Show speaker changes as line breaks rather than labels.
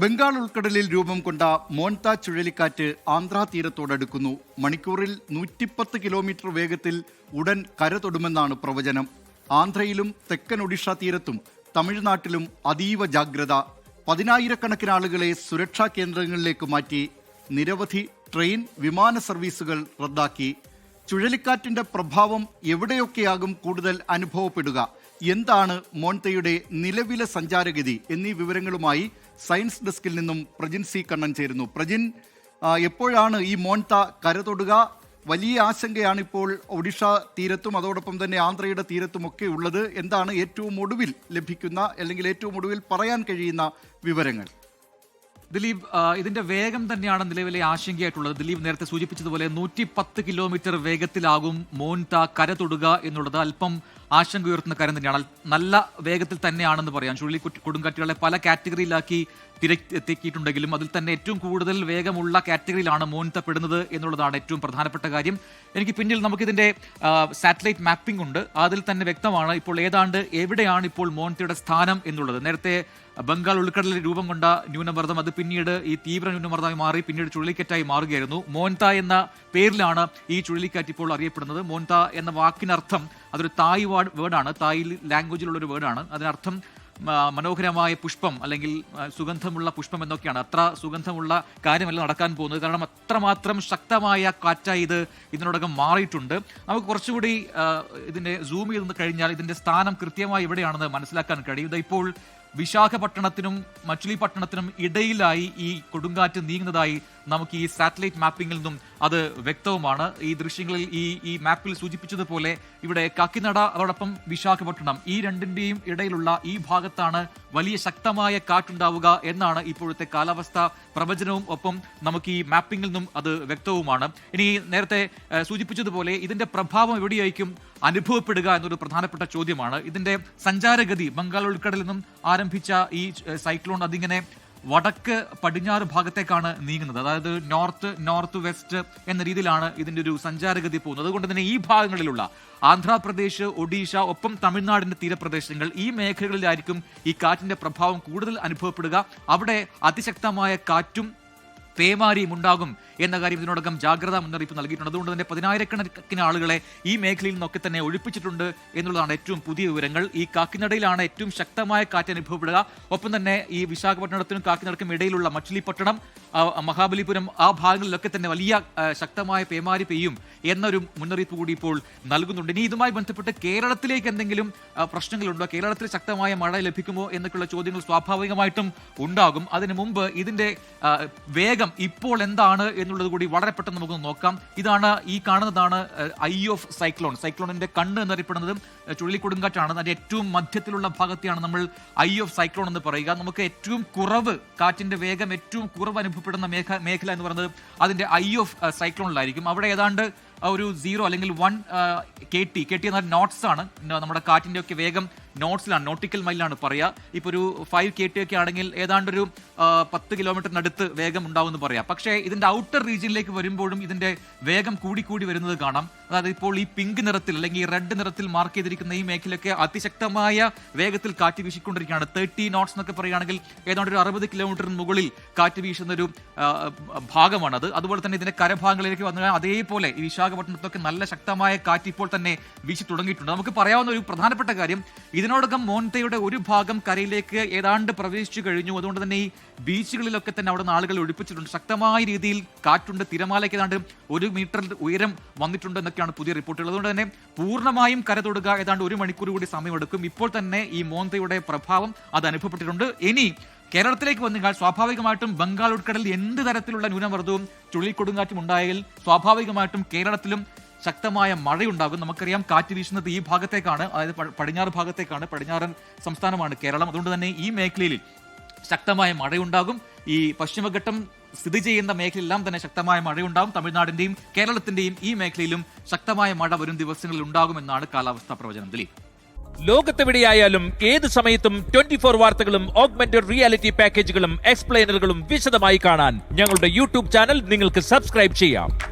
ബംഗാൾ ഉൾക്കടലിൽ രൂപം കൊണ്ട മോൻത ചുഴലിക്കാറ്റ് ആന്ധ്രാ തീരത്തോടടുക്കുന്നു. മണിക്കൂറിൽ നൂറ്റിപ്പത്ത് കിലോമീറ്റർ വേഗത്തിൽ ഉടൻ കര തൊടുമെന്നാണ് പ്രവചനം. ആന്ധ്രയിലും തെക്കൻ ഒഡീഷ തീരത്തും തമിഴ്നാട്ടിലും അതീവ ജാഗ്രത. പതിനായിരക്കണക്കിന് ആളുകളെ സുരക്ഷാ കേന്ദ്രങ്ങളിലേക്ക് മാറ്റി നിരവധി ട്രെയിൻ വിമാന സർവീസുകൾ റദ്ദാക്കി. ചുഴലിക്കാറ്റിന്റെ പ്രഭാവം എവിടെയൊക്കെയാകും കൂടുതൽ അനുഭവപ്പെടുക. എന്താണ് മോൺതയുടെ നിലവിലെ സഞ്ചാരഗതി എന്നീ വിവരങ്ങളുമായി സയൻസ് ഡെസ്കിൽ നിന്നും പ്രജിൻ സി കണ്ണൻ ചേരുന്നു. പ്രജിൻ എപ്പോഴാണ് ഈ മോൺത കരതൊടുക? വലിയ ആശങ്കയാണ് ഇപ്പോൾ ഒഡീഷ തീരത്തും അതോടൊപ്പം തന്നെ ആന്ധ്രയുടെ തീരത്തുമൊക്കെ ഉള്ളത്. എന്താണ് ഏറ്റവും ഒടുവിൽ ലഭിക്കുന്ന അല്ലെങ്കിൽ ഏറ്റവും ഒടുവിൽ പറയാൻ കഴിയുന്ന വിവരങ്ങൾ?
ദിലീപ് ഇതിന്റെ വേഗം തന്നെയാണ് നിലവിലെ ആശങ്കയായിട്ടുള്ളത്. ദിലീപ് നേരത്തെ സൂചിപ്പിച്ചതുപോലെ നൂറ്റി പത്ത് കിലോമീറ്റർ വേഗത്തിലാകും മോൻത കര തൊടുക എന്നുള്ളത്. അല്പം ആശങ്ക ഉയർത്തുന്ന കാര്യം തന്നെയാണ്. നല്ല വേഗത്തിൽ തന്നെയാണെന്ന് പറയാം. ചുഴലി കൊടുങ്കാറ്റുകളെ പല കാറ്റഗറിയിലാക്കി തിരക്കിയിട്ടുണ്ടെങ്കിലും അതിൽ തന്നെ ഏറ്റവും കൂടുതൽ വേഗമുള്ള കാറ്റഗറിയിലാണ് പെടുന്നത് എന്നുള്ളതാണ് ഏറ്റവും പ്രധാനപ്പെട്ട കാര്യം. എനിക്ക് പിന്നിൽ നമുക്കിതിന്റെ സാറ്റലൈറ്റ് മാപ്പിംഗ് ഉണ്ട്. അതിൽ തന്നെ വ്യക്തമാണ് ഇപ്പോൾ ഏതാണ്ട് എവിടെയാണ് ഇപ്പോൾ മോൻതയുടെ സ്ഥാനം എന്നുള്ളത്. നേരത്തെ ബംഗാൾ ഉൾക്കടലിൽ രൂപം കൊണ്ട ന്യൂനമർദ്ദം അത് പിന്നീട് ഈ തീവ്ര ന്യൂനമർദ്ദമായി മാറി പിന്നീട് ചുഴലിക്കാറ്റായി മാറുകയായിരുന്നു. മോൻത എന്ന പേരിലാണ് ഈ ചുഴലിക്കാറ്റ് ഇപ്പോൾ അറിയപ്പെടുന്നത്. മോൻത എന്ന വാക്കിനർത്ഥം അതൊരു തായ് വാർഡ് വേർഡാണ്. തായ് ലാംഗ്വേജിലുള്ള ഒരു വേർഡാണ്. അതിനർത്ഥം മനോഹരമായ പുഷ്പം അല്ലെങ്കിൽ സുഗന്ധമുള്ള പുഷ്പം എന്നൊക്കെയാണ്. അത്ര സുഗന്ധമുള്ള കാര്യമല്ല നടക്കാൻ പോകുന്നത്. കാരണം അത്രമാത്രം ശക്തമായ കാറ്റായി ഇത് ഇതിനോടകം മാറിയിട്ടുണ്ട്. നമുക്ക് കുറച്ചുകൂടി ഇതിന്റെ സൂം ചെയ്ത് കഴിഞ്ഞാൽ ഇതിന്റെ സ്ഥാനം കൃത്യമായി എവിടെയാണെന്ന് മനസ്സിലാക്കാൻ കഴിയും. ഇപ്പോൾ വിശാഖപട്ടണത്തിനും മച്ചുലിപട്ടണത്തിനും ഇടയിലായി ഈ കൊടുങ്കാറ്റ് നീങ്ങുന്നതായി നമുക്ക് ഈ സാറ്റലൈറ്റ് മാപ്പിംഗിൽ നിന്നും അത് വ്യക്തവുമാണ്. ഈ ദൃശ്യങ്ങളിൽ ഈ ഈ മാപ്പിൽ സൂചിപ്പിച്ചതുപോലെ ഇവിടെ കാക്കിനട അതോടൊപ്പം വിശാഖപട്ടണം ഈ രണ്ടിന്റെയും ഇടയിലുള്ള ഈ ഭാഗത്താണ് വലിയ ശക്തമായ കാറ്റുണ്ടാവുക എന്നാണ് ഇപ്പോഴത്തെ കാലാവസ്ഥ പ്രവചനവും. ഒപ്പം നമുക്ക് ഈ മാപ്പിംഗിൽ നിന്നും അത് വ്യക്തവുമാണ്. ഇനി നേരത്തെ സൂചിപ്പിച്ചതുപോലെ ഇതിന്റെ പ്രഭാവം എവിടെയായിരിക്കും അനുഭവപ്പെടുക എന്നൊരു പ്രധാനപ്പെട്ട ചോദ്യമാണ്. ഇതിന്റെ സഞ്ചാരഗതി ബംഗാൾ ഉൾക്കടലിൽ നിന്നും ആരംഭിച്ച ഈ സൈക്ലോൺ അതിങ്ങനെ വടക്ക് പടിഞ്ഞാറ് ഭാഗത്തേക്കാണ് നീങ്ങുന്നത്. അതായത് നോർത്ത് നോർത്ത് വെസ്റ്റ് എന്ന രീതിയിലാണ് ഇതിന്റെ ഒരു സഞ്ചാരഗതി പോകുന്നത്. അതുകൊണ്ട് തന്നെ ഈ ഭാഗങ്ങളിലുള്ള ആന്ധ്രാപ്രദേശ് ഒഡീഷ ഒപ്പം തമിഴ്നാടിന്റെ തീരപ്രദേശങ്ങൾ ഈ മേഖലകളിലായിരിക്കും ഈ കാറ്റിന്റെ പ്രഭാവം കൂടുതൽ അനുഭവപ്പെടുക. അവിടെ അതിശക്തമായ കാറ്റും പേമാരിയും ഉണ്ടാകും. എന്ന കാര്യം ഇതിനോടകം ജാഗ്രതാ മുന്നറിയിപ്പ് നൽകിയിട്ടുണ്ട്. അതുകൊണ്ട് തന്നെ പതിനായിരക്കണക്കിന് ആളുകളെ ഈ മേഖലയിൽ നിന്നൊക്കെ തന്നെ ഒഴിപ്പിച്ചിട്ടുണ്ട് എന്നുള്ളതാണ് ഏറ്റവും പുതിയ വിവരങ്ങൾ. ഈ കാക്കിനടയിലാണ് ഏറ്റവും ശക്തമായ കാറ്റ് അനുഭവപ്പെടുക. ഒപ്പം തന്നെ ഈ വിശാഖപട്ടണത്തിനും കാക്കിനടക്കും ഇടയിലുള്ള മച്ചിലിപ്പട്ടണം മഹാബലിപുരം ആ ഭാഗങ്ങളിലൊക്കെ തന്നെ വലിയ ശക്തമായ പേമാരി പെയ്യും എന്നൊരു മുന്നറിയിപ്പ് കൂടി ഇപ്പോൾ നൽകുന്നുണ്ട്. ഇനി ഇതുമായി ബന്ധപ്പെട്ട് കേരളത്തിലേക്ക് എന്തെങ്കിലും പ്രശ്നങ്ങളുണ്ടോ? കേരളത്തിൽ ശക്തമായ മഴ ലഭിക്കുമോ എന്നൊക്കെയുള്ള ചോദ്യങ്ങൾ സ്വാഭാവികമായിട്ടും ഉണ്ടാകും. അതിനു മുമ്പ് ഇതിന്റെ വേഗം ഇപ്പോൾ എന്താണ് എന്നുള്ളത് കൂടി വളരെ പെട്ടെന്ന് നമുക്ക് നോക്കാം. ഇതാണ് ഈ കാണുന്നതാണ് ഐ ഓഫ് സൈക്ലോൺ. സൈക്ലോണിന്റെ കണ്ണ് എന്നറിയപ്പെടുന്നത് ചുഴലിക്കൊടുങ്കാറ്റാണ്. അതിന്റെ ഏറ്റവും മധ്യത്തിലുള്ള ഭാഗത്തെയാണ് നമ്മൾ ഐ ഓഫ് സൈക്ലോൺ എന്ന് പറയുക. നമുക്ക് ഏറ്റവും കുറവ് കാറ്റിന്റെ വേഗം ഏറ്റവും കുറവ് അനുഭവപ്പെടുന്ന മേഖ മേഖല എന്ന് പറയുന്നത് അതിന്റെ ഐ ഓഫ് സൈക്ലോണിലായിരിക്കും. അവിടെ ഏതാണ്ട് ഒരു സീറോ അല്ലെങ്കിൽ one K T K T എന്നാൽ നോട്ട്സ് ആണ്. നമ്മുടെ കാറ്റിന്റെ ഒക്കെ വേഗം നോട്ട്സിലാണ് നോട്ടിക്കൽ മൈലാണ് പറയുക ഇപ്പോൾ ഒരു ഫൈവ് കെ ടി ഒക്കെ ആണെങ്കിൽ ഏതാണ്ട് ഒരു പത്ത് കിലോമീറ്ററിനടുത്ത് വേഗം ഉണ്ടാവുമെന്ന് പറയാം. പക്ഷേ ഇതിന്റെ ഔട്ടർ റീജിയനിലേക്ക് വരുമ്പോഴും ഇതിന്റെ വേഗം കൂടി കൂടി വരുന്നത് കാണാം. അതായത് ഇപ്പോൾ ഈ പിങ്ക് നിറത്തിൽ അല്ലെങ്കിൽ റെഡ് നിറത്തിൽ മാർക്ക് ചെയ്തിരിക്കുന്ന ഈ മേഖലയൊക്കെ അതിശക്തമായ വേഗത്തിൽ കാറ്റ് വീശിക്കൊണ്ടിരിക്കുകയാണ്. തേർട്ടി നോട്ട്സ് എന്നൊക്കെ പറയുകയാണെങ്കിൽ ഏതാണ്ട് ഒരു അറുപത് കിലോമീറ്ററിന് മുകളിൽ കാറ്റ് വീശുന്ന ഒരു ഭാഗമാണ് ഭാഗമാണത്. അതുപോലെ തന്നെ ഇതിന്റെ കരഭാഗങ്ങളിലേക്ക് വന്നു അതേപോലെ ഈ വിശാഖപട്ടണത്തൊക്കെ നല്ല ശക്തമായ കാറ്റ് ഇപ്പോൾ തന്നെ വീശി തുടങ്ങിയിട്ടുണ്ട്. നമുക്ക് പറയാവുന്ന ഒരു പ്രധാനപ്പെട്ട കാര്യം ഇതിനോടകം മോൻതയുടെ ഒരു ഭാഗം കരയിലേക്ക് ഏതാണ്ട് പ്രവേശിച്ചു കഴിഞ്ഞു. അതുകൊണ്ട് തന്നെ ഈ ബീച്ചുകളിലൊക്കെ തന്നെ അവിടെ നിന്ന് ആളുകൾ ഒഴിപ്പിച്ചിട്ടുണ്ട്. ശക്തമായ രീതിയിൽ കാറ്റുണ്ട് തിരമാലയ്ക്ക് ഏതാണ്ട് ഒരു മീറ്റർ ഉയരം വന്നിട്ടുണ്ട് എന്നൊക്കെയാണ് പുതിയ റിപ്പോർട്ടുകൾ. അതുകൊണ്ട് തന്നെ പൂർണമായും കര തൊടുക ഏതാണ്ട് ഒരു മണിക്കൂർ കൂടി സമയമെടുക്കും. ഇപ്പോൾ തന്നെ ഈ മോൻതയുടെ പ്രഭാവം അത് അനുഭവപ്പെട്ടിട്ടുണ്ട്. ഇനി കേരളത്തിലേക്ക് വന്നു കഴിഞ്ഞാൽ സ്വാഭാവികമായിട്ടും ബംഗാൾ ഉൾക്കടലിൽ എന്ത് തരത്തിലുള്ള ന്യൂനമർദ്ദവും ചുഴലിക്കൊടുങ്കാറ്റും ഉണ്ടായാൽ സ്വാഭാവികമായിട്ടും കേരളത്തിലും ശക്തമായ മഴയുണ്ടാകും. നമുക്കറിയാം കാറ്റ് വീശുന്നത് ഈ ഭാഗത്തേക്കാണ് അതായത് പടിഞ്ഞാറ് ഭാഗത്തേക്കാണ്. പടിഞ്ഞാറൻ സംസ്ഥാനമാണ് കേരളം. അതുകൊണ്ട് തന്നെ ഈ മേഖലയിൽ ശക്തമായ മഴയുണ്ടാകും. ഈ പശ്ചിമഘട്ടം സ്ഥിതി ചെയ്യുന്ന മേഖലയെല്ലാം തന്നെ ശക്തമായ മഴയുണ്ടാകും. തമിഴ്നാടിന്റെയും കേരളത്തിന്റെയും ഈ മേഖലയിലും ശക്തമായ മഴ വരും ദിവസങ്ങളിൽ ഉണ്ടാകുമെന്നാണ് കാലാവസ്ഥാ പ്രവചനം. ദിലീപ്.
ലോകത്തെവിടെയായാലും ഏത് സമയത്തും ട്വന്റി ഫോർ വാർത്തകളും ഓഗ്മെന്റഡ് റിയാലിറ്റി പാക്കേജുകളും എക്സ്പ്ലെയിനറുകളും വിശദമായി കാണാൻ ഞങ്ങളുടെ യൂട്യൂബ് ചാനൽ നിങ്ങൾക്ക് സബ്സ്ക്രൈബ് ചെയ്യാം.